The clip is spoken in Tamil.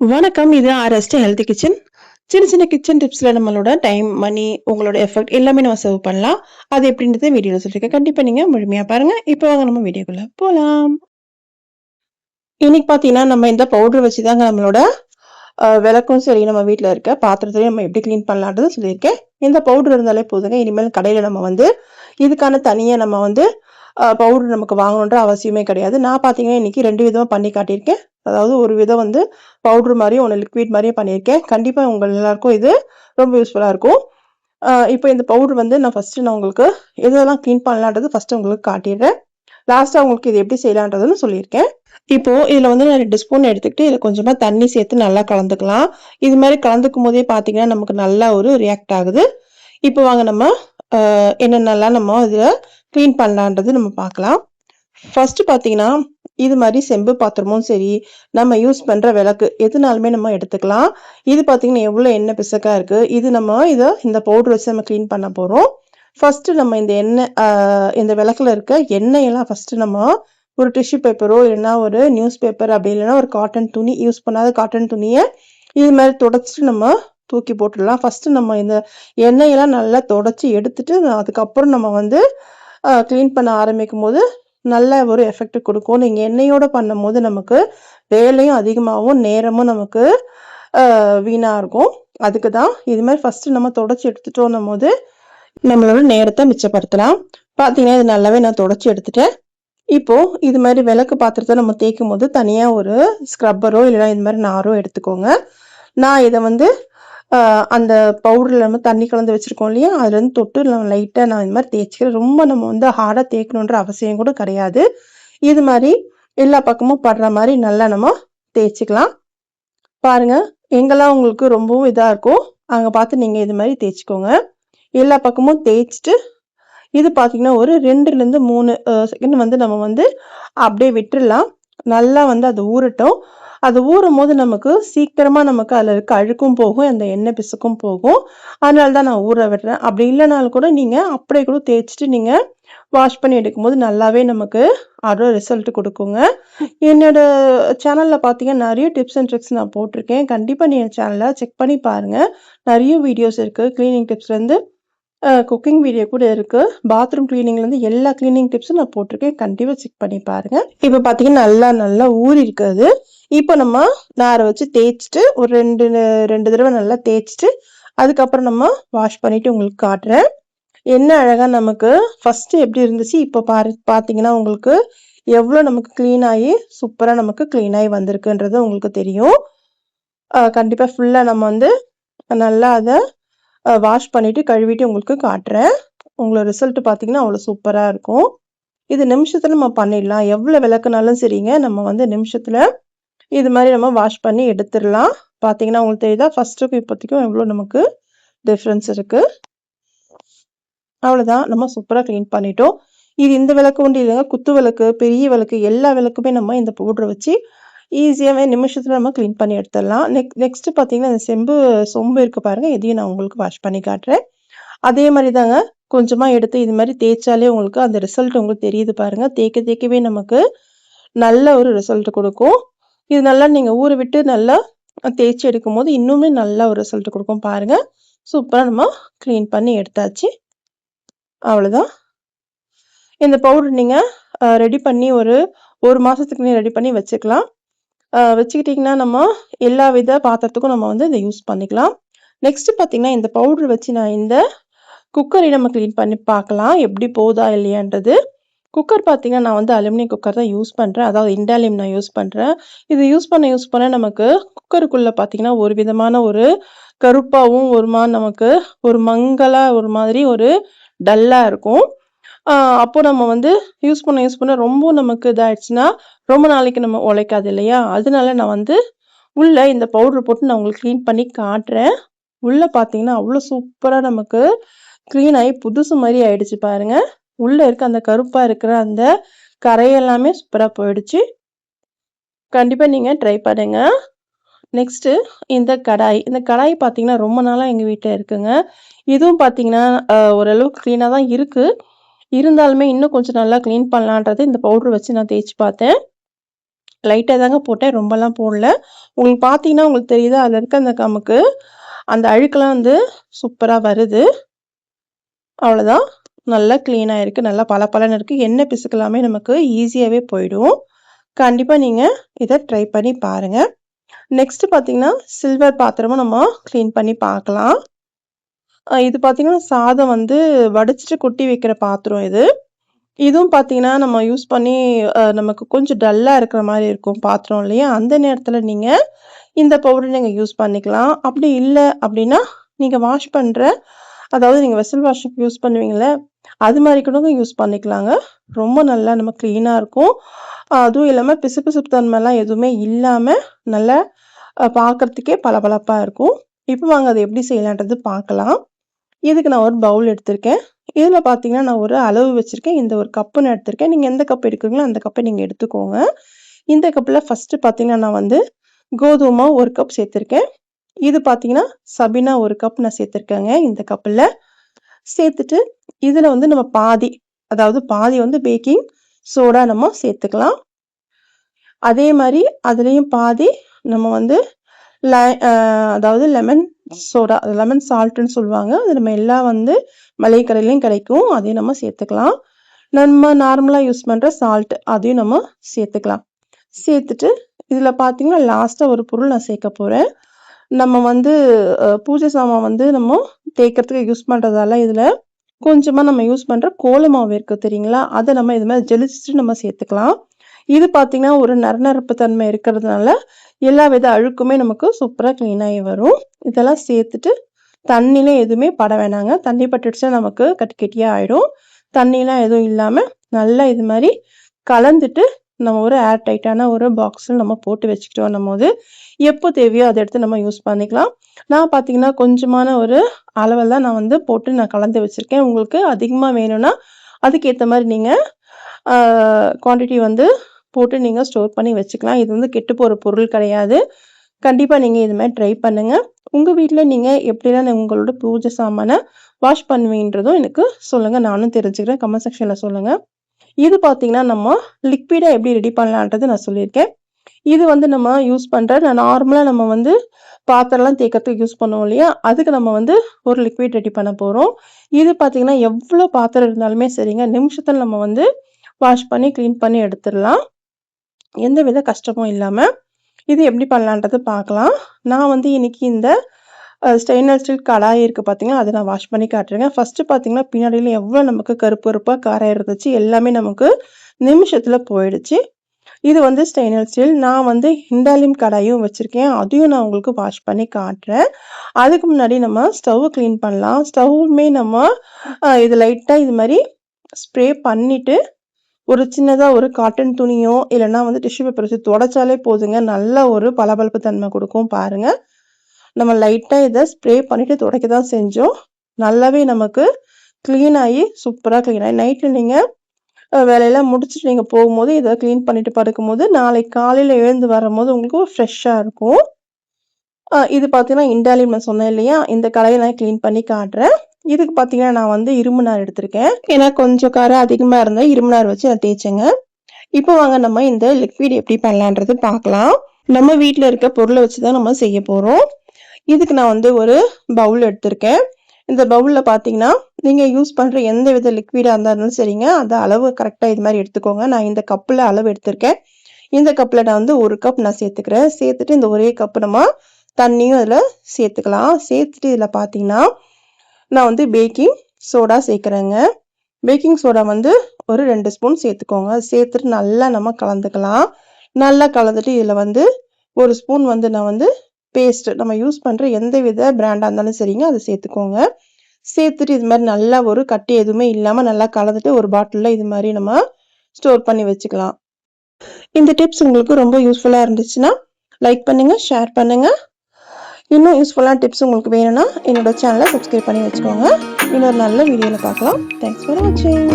வணக்கம் இது ஆர்எஸ்ட் ஹெல்த் கிச்சன் சின்ன சின்ன கிச்சன் டிப்ஸில் நம்மளோட டைம் மணி உங்களோட எஃபர்ட் எல்லாமே நம்ம சேவ் பண்ணலாம். அது எப்படின்றத வீடியோவில் சொல்லியிருக்கேன் கண்டிப்பாக நீங்கள் முழுமையாக பாருங்கள் இப்போ வாங்க நம்ம வீடியோக்குள்ளே போகலாம் இன்னைக்கு பார்த்தீங்கன்னா நம்ம இந்த பவுடர் வச்சு தாங்க நம்மளோட விளக்கும் சரி நம்ம வீட்டில் இருக்க பாத்திரத்தையும் நம்ம எப்படி க்ளீன் பண்ணலான்றது சொல்லியிருக்கேன். இந்த பவுடர் இருந்தாலே போதுங்க. இனிமேல் கடையில் நம்ம வந்து இதுக்கான தனியாக நம்ம வந்து பவுடர் நமக்கு வாங்கணுன்ற அவசியமே கிடையாது. நான் பார்த்தீங்கன்னா இன்னைக்கு ரெண்டு விதமாக பண்ணி காட்டியிருக்கேன். அதாவது ஒரு விதம் வந்து பவுடர் மாதிரியும் ஒன்று லிக்விட் மாதிரியும் பண்ணியிருக்கேன். கண்டிப்பாக உங்கள் எல்லாருக்கும் இது ரொம்ப யூஸ்ஃபுல்லாக இருக்கும். இப்போ இந்த பவுடர் வந்து நான் ஃபஸ்ட்டு நான் உங்களுக்கு எதெல்லாம் க்ளீன் பண்ணலான்றது ஃபஸ்ட்டு உங்களுக்கு காட்டிடுறேன். லாஸ்ட்டாக உங்களுக்கு இது எப்படி செய்யலான்றதுன்னு சொல்லியிருக்கேன். இப்போ இதில் வந்து நான் ரெண்டு ஸ்பூன் எடுத்துக்கிட்டு இதில் கொஞ்சமாக தண்ணி சேர்த்து நல்லா கலந்துக்கலாம். இது மாதிரி கலந்துக்கும் போதே பார்த்தீங்கன்னா நமக்கு நல்லா ஒரு ரியாக்ட் ஆகுது. இப்போ வாங்க நம்ம என்னென்னலாம் நம்ம இதில் க்ளீன் பண்ணலான்றது நம்ம பார்க்கலாம். ஃபர்ஸ்ட் பார்த்தீங்கன்னா இது மாதிரி செம்பு பாத்திரமும் சரி நம்ம யூஸ் பண்ணுற விளக்கு எதுனாலுமே நம்ம எடுத்துக்கலாம். இது பார்த்தீங்கன்னா எவ்வளோ எண்ணெய் பிசக்காக இருக்குது இது நம்ம இதை இந்த பவுடர் வச்சு நம்ம க்ளீன் பண்ண போகிறோம் ஃபஸ்ட்டு நம்ம இந்த எண்ணெய் இந்த விளக்குல இருக்க எண்ணெயெல்லாம் ஃபஸ்ட்டு நம்ம ஒரு டிஷ்யூ பேப்பரோ இல்லைன்னா ஒரு நியூஸ் பேப்பர் அப்படி இல்லைன்னா ஒரு காட்டன் துணி யூஸ் பண்ணாத காட்டன் துணியை இது மாதிரி தொடச்சிட்டு நம்ம தூக்கி போட்டுடலாம். ஃபஸ்ட்டு நம்ம இந்த எண்ணெயெல்லாம் நல்லா தொடச்சி எடுத்துட்டு அதுக்கப்புறம் நம்ம வந்து க்ளீன் பண்ண ஆரம்பிக்கும் போது நல்ல ஒரு எஃபெக்ட் கொடுக்கும். நீங்கள் எண்ணெயோடு பண்ணும் போது நமக்கு வேலையும் அதிகமாகவும் நேரமும் நமக்கு வீணாக இருக்கும். அதுக்கு தான் இது மாதிரி ஃபஸ்ட்டு நம்ம தொடச்சி எடுத்துட்டோம் போது நம்மளோட நேரத்தை மிச்சப்படுத்தலாம். பார்த்தீங்கன்னா இது நல்லாவே நான் தொடச்சி எடுத்துட்டேன். இப்போது இது மாதிரி விளக்கு பாத்திரத்தை நம்ம தேய்க்கும் போது தனியாக ஒரு ஸ்க்ரப்பரோ இல்லைன்னா இது மாதிரி நாரோ எடுத்துக்கோங்க. நான் இதை வந்து அந்த பவுடரில் நம்ம தண்ணி கலந்து வச்சுருக்கோம் இல்லையா? அதுலேருந்து தொட்டு நம்ம லைட்டாக நான் இந்த மாதிரி தேய்ச்சிக்கிறேன். ரொம்ப நம்ம வந்து ஹார்டாக தேய்க்கணுன்ற அவசியம் கூட கிடையாது. இது மாதிரி எல்லா பக்கமும் படுற மாதிரி நல்லா நம்ம தேய்ச்சிக்கலாம். பாருங்க எங்கெல்லாம் உங்களுக்கு ரொம்பவும் இதாக இருக்கும் அங்கே பார்த்து நீங்கள் இது மாதிரி தேய்ச்சிக்கோங்க. எல்லா பக்கமும் தேய்ச்சிட்டு இது பார்த்தீங்கன்னா ஒரு ரெண்டுலேருந்து மூணு செகண்ட் வந்து நம்ம வந்து அப்படியே விட்டுடலாம் நல்லா வந்து அது ஊறட்டும். அது ஊறும் போது நமக்கு சீக்கிரமாக நமக்கு அதில் இருக்க அழுக்கும் போகும் அந்த எண்ணெய் பிசுக்கும் போகும். அதனால தான் நான் ஊற விடுறேன். அப்படி இல்லைனாலும் கூட நீங்கள் அப்படியே கூட தேய்ச்சிட்டு நீங்கள் வாஷ் பண்ணி எடுக்கும்போது நல்லாவே நமக்கு அதோட ரிசல்ட் கொடுக்குங்க. என்னோட சேனலில் பார்த்தீங்கன்னா நிறைய டிப்ஸ் அண்ட் ட்ரிக்ஸ் நான் போட்டிருக்கேன். கண்டிப்பாக நீங்கள் சேனலை செக் பண்ணி பாருங்கள் நிறைய வீடியோஸ் இருக்குது க்ளீனிங் டிப்ஸ்லேருந்து குக்கிங் வீடியோ கூட இருக்கு. பாத்ரூம் கிளீனிங்லேருந்து எல்லா கிளீனிங் டிப்ஸும் நான் போட்டிருக்கேன். கண்டிப்பாக செக் பண்ணி பாருங்க. இப்போ பார்த்தீங்கன்னா நல்லா நல்லா ஊறி இருக்குது இப்போ நம்ம நாரை வச்சு தேய்ச்சிட்டு ஒரு ரெண்டு ரெண்டு தடவை நல்லா தேய்ச்சிட்டு அதுக்கப்புறம் நம்ம வாஷ் பண்ணிட்டு உங்களுக்கு காட்டுறேன். என்ன அழகாக நமக்கு ஃபஸ்ட்டு எப்படி இருந்துச்சு? இப்போ பாரு பார்த்தீங்கன்னா உங்களுக்கு எவ்வளோ நமக்கு க்ளீன் ஆகி சூப்பராக நமக்கு க்ளீன் ஆகி வந்திருக்குன்றது உங்களுக்கு தெரியும். கண்டிப்பாக ஃபுல்லாக நம்ம வந்து நல்லா அதை வாஷ் பண்ணிவிட்டு கழுவிட்டு உங்களுக்கு காட்டுறேன். உங்களோட ரிசல்ட் பார்த்தீங்கன்னா அவ்வளோ சூப்பராக இருக்கும். இது நிமிஷத்தில் நம்ம பண்ணிடலாம். எவ்வளோ விளக்குனாலும் சரிங்க. நம்ம வந்து நிமிஷத்தில் இது மாதிரி நம்ம வாஷ் பண்ணி எடுத்துடலாம். பார்த்தீங்கன்னா உங்களுக்கு தெரியுதா? ஃபஸ்ட்டுக்கும் இப்போதைக்கும் எவ்வளோ நமக்கு டிஃப்ரென்ஸ் இருக்குது அவ்வளோதான் நம்ம சூப்பராக க்ளீன் பண்ணிட்டோம். இது இந்த விளக்கு ஒன்று இல்லைங்க. குத்து விளக்கு பெரிய விளக்கு எல்லா விளக்குமே நம்ம இந்த பவுட்ரு வச்சு ஈஸியாகவே நிமிஷத்தில் நம்ம க்ளீன் பண்ணி எடுத்துடலாம். நெக் நெக்ஸ்ட்டு பார்த்தீங்கன்னா இந்த செம்பு சொம்பு இருக்குது பாருங்கள் இதையும் நான் உங்களுக்கு வாஷ் பண்ணி காட்டுறேன். அதே மாதிரி தாங்க கொஞ்சமாக எடுத்து இது மாதிரி தேய்ச்சாலே உங்களுக்கு அந்த ரிசல்ட் உங்களுக்கு தெரியுது பாருங்கள் தேய்க்க தேய்க்கவே நமக்கு நல்ல ஒரு ரிசல்ட் கொடுக்கும். இது நல்லா நீங்கள் ஊற விட்டு நல்லா தேய்ச்சி எடுக்கும் போது இன்னுமே நல்ல ஒரு ரிசல்ட் கொடுக்கும் பாருங்கள் சூப்பராக நம்ம க்ளீன் பண்ணி எடுத்தாச்சு. அவ்வளோதான் இந்த பவுடர் நீங்கள் ரெடி பண்ணி ஒரு ஒரு மாதத்துக்கு நீங்கள் ரெடி பண்ணி வச்சுக்கலாம். வச்சுக்கிட்டிங்கன்னா நம்ம எல்லா வித பாத்திரத்துக்கும் நம்ம வந்து இதை யூஸ் பண்ணிக்கலாம். நெக்ஸ்ட் பார்த்தீங்கன்னா இந்த பவுடர் வச்சு நான் இந்த குக்கரை நம்ம க்ளீன் பண்ணி பார்க்கலாம். எப்படி போதா இல்லையான்றது. குக்கர் பார்த்தீங்கன்னா நான் வந்து அலுமினியம் குக்கர் தான் யூஸ் பண்ணுறேன் அதாவது இண்டாலியம் நான் யூஸ் பண்ணுறேன் இது யூஸ் பண்ண யூஸ் பண்ண நமக்கு குக்கருக்குள்ளே பார்த்தீங்கன்னா ஒரு விதமான ஒரு கருப்பாகவும் ஒரு மாதிரி நமக்கு ஒரு மங்கலாக ஒரு மாதிரி ஒரு டல்லாக இருக்கும். அப்போது அப்போ நம்ம வந்து யூஸ் பண்ண யூஸ் பண்ண ரொம்ப நமக்கு இதாகிடுச்சுன்னா ரொம்ப நாளைக்கு நம்ம உழைக்காது இல்லையா? அதனால நான் வந்து உள்ளே இந்த பவுடர் போட்டு நான் உங்களுக்கு க்ளீன் பண்ணி காட்டுறேன். உள்ளே பார்த்தீங்கன்னா அவ்வளோ சூப்பராக நமக்கு க்ளீன் ஆகி புதுசு மாதிரி ஆயிடுச்சு பாருங்கள் உள்ளே இருக்க அந்த கருப்பாக இருக்கிற அந்த கரையெல்லாமே சூப்பராக போயிடுச்சு. கண்டிப்பாக நீங்கள் ட்ரை பண்ணுங்கள் நெக்ஸ்ட்டு இந்த கடாய். இந்த கடாய் பார்த்தீங்கன்னா ரொம்ப நாளாக எங்கள் வீட்டில் இருக்குங்க. இதுவும் பார்த்தீங்கன்னா ஓரளவுக்கு க்ளீனாக தான் இருக்குது இருந்தாலுமே இன்னும் கொஞ்சம் நல்லா க்ளீன் பண்ணலான்றது இந்த பவுடர் வச்சு நான் தேய்ச்சி பார்த்தேன். லைட்டாக தாங்க போட்டேன் ரொம்பலாம் போடல. உங்களுக்கு பார்த்தீங்கன்னா உங்களுக்கு தெரியுது? அதில் இருக்க அந்த கமுக்கு அந்த அழுக்கெல்லாம் வந்து சூப்பராக வருது. அவ்வளோதான் நல்லா க்ளீனாக இருக்குது நல்லா பளபளன்னு இருக்குது எண்ணெய் பிசுக்கலாமே நமக்கு ஈஸியாகவே போயிடும். கண்டிப்பாக நீங்கள் இதை ட்ரை பண்ணி பாருங்கள் நெக்ஸ்ட்டு பார்த்தீங்கன்னா சில்வர் பாத்திரமும் நம்ம க்ளீன் பண்ணி பார்க்கலாம். இது பார்த்தீங்கன்னா சாதம் வந்து வடிச்சிட்டு கொட்டி வைக்கிற பாத்திரம் இது. இதுவும் பார்த்தீங்கன்னா நம்ம யூஸ் பண்ணி நமக்கு கொஞ்சம் டல்லாக இருக்கிற மாதிரி இருக்கும் பாத்திரம் இல்லையா? அந்த நேரத்தில் நீங்கள் இந்த பவுடர் நீங்கள் யூஸ் பண்ணிக்கலாம். அப்படி இல்லை அப்படின்னா நீங்கள் வாஷ் பண்ணுற அதாவது நீங்கள் வெசல் வாஷுக்கு யூஸ் பண்ணுவீங்களே அது மாதிரி கூட யூஸ் பண்ணிக்கலாங்க. ரொம்ப நல்லா நம்ம க்ளீனாக இருக்கும். அதுவும் இல்லாமல் பிசுபிசுப்பு தன்மைலாம் எதுவுமே இல்லாமல் நல்லா பார்க்குறதுக்கே பளபளப்பாக இருக்கும். இப்போ வாங்க அதை எப்படி செய்யலான்றது பார்க்கலாம் இதுக்கு நான் ஒரு பவுல் எடுத்திருக்கேன். இதில் பார்த்தீங்கன்னா நான் ஒரு அளவு வச்சுருக்கேன். இந்த ஒரு கப்பு நான் எடுத்திருக்கேன். நீங்கள் எந்த கப் எடுக்கிறீங்களோ அந்த கப்பை நீங்கள் எடுத்துக்கோங்க. இந்த கப்பில் ஃபஸ்ட்டு பார்த்தீங்கன்னா நான் வந்து கோதுமை ஒரு கப் சேர்த்துருக்கேன். இது பார்த்தீங்கன்னா சபினா ஒரு கப் நான் சேர்த்துருக்கேங்க. இந்த கப்பில் சேர்த்துட்டு இதில் வந்து நம்ம பாதி அதாவது பாதி வந்து பேக்கிங் சோடா நம்ம சேர்த்துக்கலாம். அதே மாதிரி அதுலேயும் பாதி நம்ம வந்து லை- அதாவது லெமன் சோடா லெமன் சால்ட்டுன்னு சொல்லுவாங்க. அது நம்ம எல்லாம் வந்து மளிகை கடையிலையும் கிடைக்கும். அதையும் நம்ம சேர்த்துக்கலாம். நம்ம நார்மலாக யூஸ் பண்ணுற சால்ட் அதையும் நம்ம சேர்த்துக்கலாம். சேர்த்துட்டு இதில் பார்த்தீங்கன்னா லாஸ்ட்டாக ஒரு பொருள் நான் சேர்க்க போகிறேன் நம்ம வந்து பூஜை சாமான் வந்து நம்ம தேய்க்கிறதுக்கு யூஸ் பண்ணுறதால இதில் கொஞ்சமாக நம்ம யூஸ் பண்ணுற கோல மாவு இருக்குது தெரியுங்களா? அதை நம்ம இது மாதிரி ஜெலிச்சிட்டு நம்ம சேர்த்துக்கலாம். இது பார்த்தீங்கன்னா ஒரு நரநரப்பு தன்மை இருக்கிறதுனால எல்லா வித அழுக்குமே நமக்கு சூப்பராக க்ளீனாகி வரும். இதெல்லாம் சேர்த்துட்டு தண்ணியில எதுவுமே பட வேணாங்க. தண்ணி பட்டுடுச்சுன்னா நமக்கு கட்டி கட்டியாக ஆயிடும். தண்ணிலாம் எதுவும் இல்லாமல் நல்லா இது மாதிரி கலந்துட்டு நம்ம ஒரு ஏர் டைட்டான ஒரு பாக்ஸில் நம்ம போட்டு வச்சுக்கிட்டோம் போது எப்போ தேவையோ அதை எடுத்து நம்ம யூஸ் பண்ணிக்கலாம். நான் பார்த்தீங்கன்னா கொஞ்சமான ஒரு அளவில் தான் நான் வந்து போட்டு நான் கலந்து வச்சுருக்கேன். உங்களுக்கு அதிகமாக வேணும்னா அதுக்கேற்ற மாதிரி நீங்கள் குவான்டிட்டி வந்து போட்டு நீங்கள் ஸ்டோர் பண்ணி வச்சுக்கலாம். இது வந்து கெட்டு போகிற பொருள் கிடையாது. கண்டிப்பாக நீங்கள் இது மாதிரி ட்ரை பண்ணுங்கள் உங்கள் வீட்டில் நீங்கள் எப்படிலாம் உங்களோட பூஜை சாமானை வாஷ் பண்ணுவீன்றதும் எனக்கு சொல்லுங்கள் நானும் தெரிஞ்சுக்கிறேன். கமெண்ட் செக்ஷனில் சொல்லுங்கள் இது பார்த்தீங்கன்னா நம்ம லிக்விடாக எப்படி ரெடி பண்ணலான்றது நான் சொல்லியிருக்கேன். இது வந்து நம்ம யூஸ் பண்ணுற நான் நார்மலாக நம்ம வந்து பாத்திரம்லாம் தேய்க்கிறதுக்கு யூஸ் பண்ணுவோம் இல்லையா? அதுக்கு நம்ம வந்து ஒரு லிக்விட் ரெடி பண்ண போகிறோம் இது பார்த்தீங்கன்னா எவ்வளோ பாத்திரம் இருந்தாலுமே சரிங்க. நிமிஷத்தில் நம்ம வந்து வாஷ் பண்ணி க்ளீன் பண்ணி எடுத்துடலாம். எந்த வித கஷ்டமும் இல்லாமல் இது எப்படி பண்ணலான்றது பார்க்கலாம். நான் வந்து இன்றைக்கி இந்த ஸ்டெயின்லெஸ் ஸ்டீல் கடாய் இருக்குது பார்த்தீங்கன்னா அதை நான் வாஷ் பண்ணி காட்டுறேங்க ஃபஸ்ட்டு பார்த்தீங்கன்னா பின்னாடியில் எவ்வளோ நமக்கு கருப்பு கருப்பாக காரம் இருந்துச்சு எல்லாமே நமக்கு நிமிஷத்தில் போயிடுச்சு. இது வந்து ஸ்டெயின்லெஸ் ஸ்டீல் நான் வந்து ஹிண்டாலிம் கடாயும் வச்சுருக்கேன். அதையும் நான் உங்களுக்கு வாஷ் பண்ணி காட்டுறேன். அதுக்கு முன்னாடி நம்ம ஸ்டவ் க்ளீன் பண்ணலாம். ஸ்டவ்வுமே நம்ம இது லைட்டாக இது மாதிரி ஸ்ப்ரே பண்ணிவிட்டு ஒரு சின்னதாக ஒரு காட்டன் துணியோ இல்லைன்னா வந்து டிஷ்யூ பேப்பர் வச்சு தொடச்சாலே போதுங்க. நல்ல ஒரு பளபளப்பு தன்மை கொடுக்கும் பாருங்க. நம்ம லைட்டாக இதை ஸ்ப்ரே பண்ணிவிட்டு துடைக்க தான் செஞ்சோம். நல்லாவே நமக்கு க்ளீன் ஆகி சூப்பராக க்ளீன் ஆகி. நைட்டில் நீங்கள் வேலையெல்லாம் முடிச்சுட்டு நீங்கள் போகும்போது இதை க்ளீன் பண்ணிட்டு படுக்கும்போது நாளைக்கு காலையில் எழுந்து வரும்போது உங்களுக்கு ஃப்ரெஷ்ஷாக இருக்கும். இது பார்த்தீங்கன்னா இண்டாலியம் நான் சொன்னேன் இல்லையா? இந்த கடையை நான் க்ளீன் பண்ணி காட்டுறேன். இதுக்கு பார்த்தீங்கன்னா நான் வந்து இரும்பு நார் எடுத்திருக்கேன். ஏன்னா கொஞ்சம் காரம் அதிகமாக இருந்தால் இரும்பு நார் வச்சு நான் தேய்ச்சேங்க. இப்போ வாங்க நம்ம இந்த லிக்விட் எப்படி பண்ணலான்றது பார்க்கலாம். நம்ம வீட்டில் இருக்க பொருளை வச்சு தான் நம்ம செய்ய போகிறோம் இதுக்கு நான் வந்து ஒரு பவுல் எடுத்திருக்கேன். இந்த பவுலில் பார்த்தீங்கன்னா நீங்கள் யூஸ் பண்ணுற எந்த வித லிக்விடாக இருந்தாலும் சரிங்க. அந்த அளவு கரெக்டாக இது மாதிரி எடுத்துக்கோங்க. நான் இந்த கப்பில் அளவு எடுத்திருக்கேன். இந்த கப்பில் நான் வந்து ஒரு கப் நான் சேர்த்துக்கிறேன். சேர்த்துட்டு இந்த ஒரே கப் நம்ம தண்ணியும் அதில் சேர்த்துக்கலாம். சேர்த்துட்டு இதில் பார்த்தீங்கன்னா நான் வந்து பேக்கிங் சோடா சேர்க்குறேங்க. பேக்கிங் சோடா வந்து ஒரு ரெண்டு ஸ்பூன் சேர்த்துக்கோங்க. சேர்த்துட்டு நல்லா நம்ம கலந்துக்கலாம். நல்லா கலந்துட்டு இதில் வந்து ஒரு ஸ்பூன் வந்து நான் வந்து பேஸ்ட் நம்ம யூஸ் பண்ணுற எந்த வித பிராண்டாக இருந்தாலும் சரிங்க அதை சேர்த்துக்கோங்க. சேர்த்துட்டு இது மாதிரி நல்லா ஒரு கட்டி எதுவுமே இல்லாமல் நல்லா கலந்துட்டு ஒரு பாட்டிலில் இது மாதிரி நம்ம ஸ்டோர் பண்ணி வச்சுக்கலாம். இந்த டிப்ஸ் உங்களுக்கு ரொம்ப யூஸ்ஃபுல்லாக இருந்துச்சுன்னா லைக் பண்ணுங்கள் ஷேர் பண்ணுங்கள் இன்னும் யூஸ்ஃபுல்லான டிப்ஸ் உங்களுக்கு வேணும்னா என்னோட சேனலை சப்ஸ்கிரைப் பண்ணி வச்சுக்கோங்க. இன்னொரு நல்ல வீடியோவில் பார்க்கலாம். தேங்க்ஸ் ஃபார் வாட்சிங்